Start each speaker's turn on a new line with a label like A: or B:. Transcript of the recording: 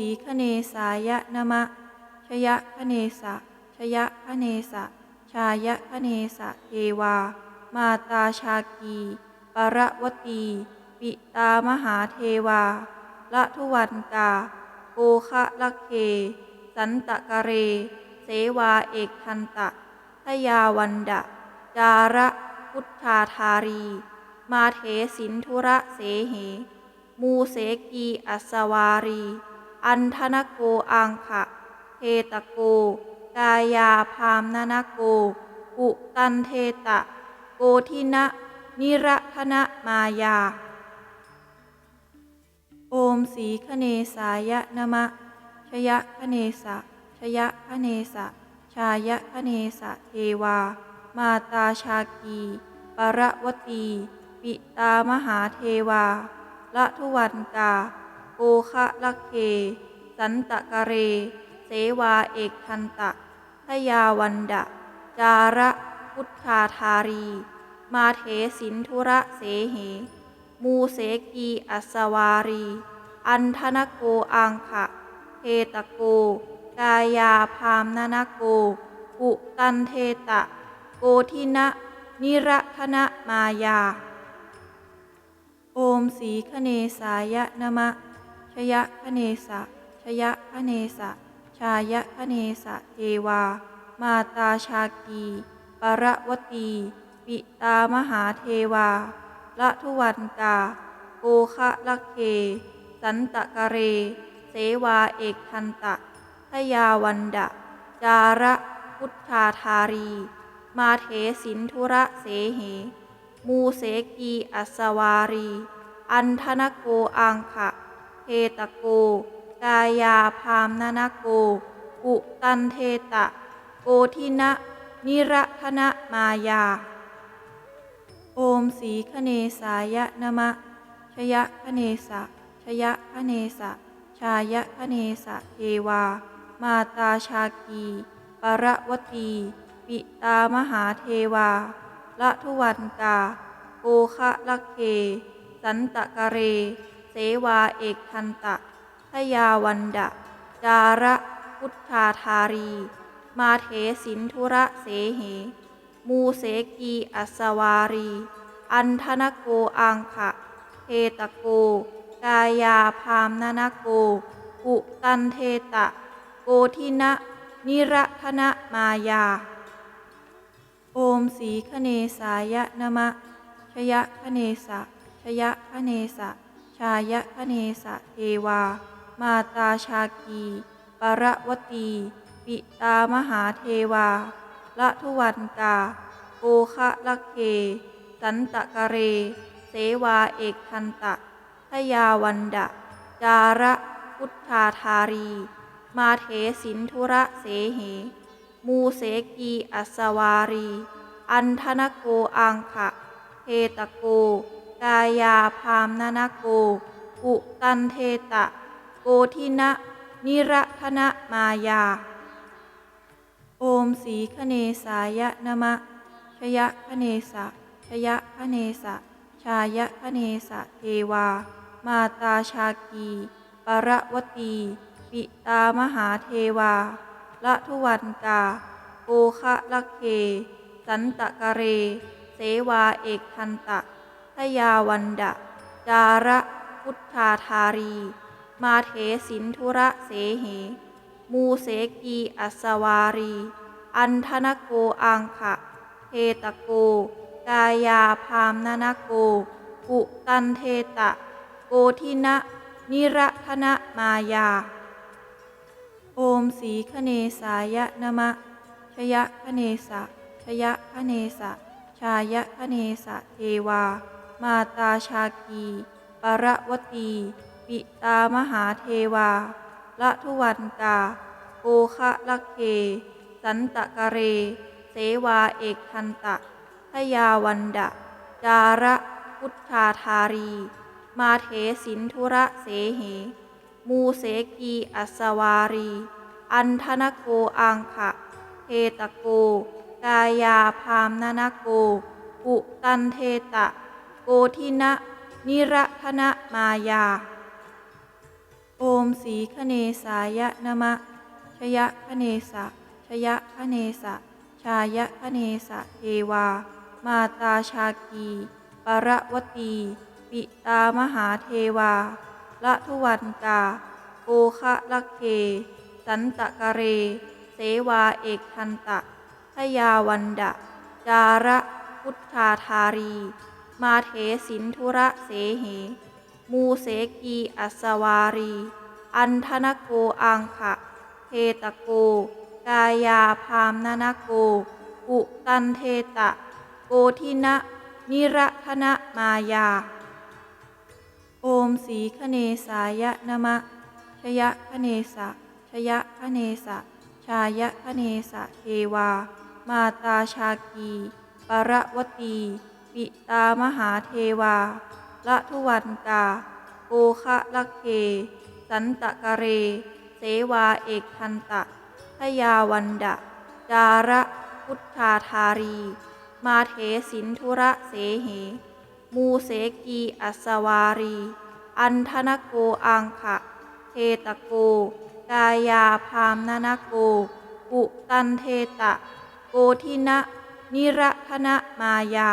A: สีคเนสายะนมะ ชยะคเนสะ ชยะคเนสะ ชายะคเนสะเทวา มาตาชากี ปรวตี ปิตามหาเทวา ละทุวันกา โกคะละเค สันตะกะเร เสวาเอกทันตะทยาวันดะ จาระพุทธาธารี มาเถสินธุระเสเห มูเสกีอัสวารี อันธนโกอังขะเทตโก กายาพามนนโกอุตันเทตะ โกทินะ นิระธนะมายา โอมสีคเนสายะนมะ ชยะคเนสะ ชยะคเนสะ ชายะคเนสะเทวา มาตาชากีปรวตี ปิตามหาเทวาละทุวันกา โกคะละเค สันตะกะเร เสวาเอกทันตะทยาวันดะ จาระพุทธาธารี มาเถสินธุระเสเห มูเสกีอัสวารี อันธนโกอังขะเทตะโก กายาพามนนโกอุตันเทตะ โกทินะนิระธนะมายา โอมสีคเนสายะนะมะ ชยะคเนสะชยะคเนสะ ชายะคเนสะเทวา มาตาชากีปรวตีปิตามหาเทวาละทุวันกา โกคะละเค สันตะกะเร เสวาเอกทันตะทยาวันดะ จาระพุทธาธารี มาเถสินธุระเสเห มูเสกีอัสวารี อันธนโกอังขะ เทตโก กายาพามนนโก อุตันเทตะ โกทินะ นิระธนะมายา โอมสีคเนสายะนมะ ชยะคเนสะ ชยะคเนสะ ชายะคเนสะเทวา มาตาชากี ปรวตี ปิตามหาเทวา ละทุวันกา โกคะละเค สันตะกะเร เสวาเอกทันตะทยาวันดะจาระพุทธาธารี มาเถสินธุระเสเห มูเสกีอัสวารี อันธนโกอังขะเทตโก กายาพามนนโก อุตันเทตะ โกทินะ นิระธนะมายา โอมสีคเนสายะนะมะชยะคเนสะชยะคเนสะ ชายะคเนสะเทวา มาตาชากีปรวตี ปิตามหาเทวาละทุวันกา โกคะละเค สันตะกะเร เสวาเอกทันตะทยาวันดะ จาระพุทธาธารี มาเถสินธุระเสเห มูเสกีอัสวารี อันธนโกอังขะเทตโก กายาพามนนโก อุตันเทตะ โกทินะ นิระธนะมายา โอมสีคเนสายะนะมะ ชยะคเนสะ ชยะคเนสะ ชายะคเนสะเทวา มาตาชากี ปรวตี ปิตามหาเทวา ละทุวันกา โกคะละเค สันตะกะเร เสวาเอกทันตะ ทยาวันดะ จาระพุทธาธารี มาเถสินธุระเสเห มูเสกีอัสวารี อันธนโกอังขะเทตโก กายาพามนนโกอุตันเทตะ โกทินะ นิระธนะมายา โอมสีคเนสายะนะมะ ชยะคเนสะชยะคเนสะชายะคเนสะเทวา มาตาชากีปรวตี ปิตามหาเทวา ละทุวันกา โกคะละเค สันตะกะเร เสวาเอกทันตะทยาวันดะจาระพุทธาธารี มาเถสินธุระเสเห มูเสกีอัสวารี อันธนโกอังขะเทตโก กายาพามนนโกอุตันเทตะ โกทินะ นิระธนะมายา โอมสีคเนสายะนมะ ชยะคเนสะ ชยะคเนสะ ชายะคเนสะเทวา มาตาชากี ปรวตี ปิตามหาเทวา ละทุวันกาโอคะละเค สันตะกะเร เสวาเอกทันตะทยาวันดะ จาระพุทธาธารี มาเถสินธุระเสเหมูเสกีอัสวารี อันธนโกอังขะเทตโก กายาพามนนโก อุตันเทตะ โกทินะ นิระธนะมายา โอมสีคเนสายะนมะ ชยะคเนสะ ชยะคเนสะ ชายะคเนสะเทวา มาตาชากี ปรวตี ปิตามหาเทวาละทุวันกาโอคะละเค สันตะกะเร เสวาเอกทันตะทยาวันดะจาระพุทธาธารี มาเถสินธุระเสเห มูเสกีอัสวารี อันธนโกอังขะเทตะโก กายาพามนนโกอุตันเทตะ โกทินะ นิระธนะมายา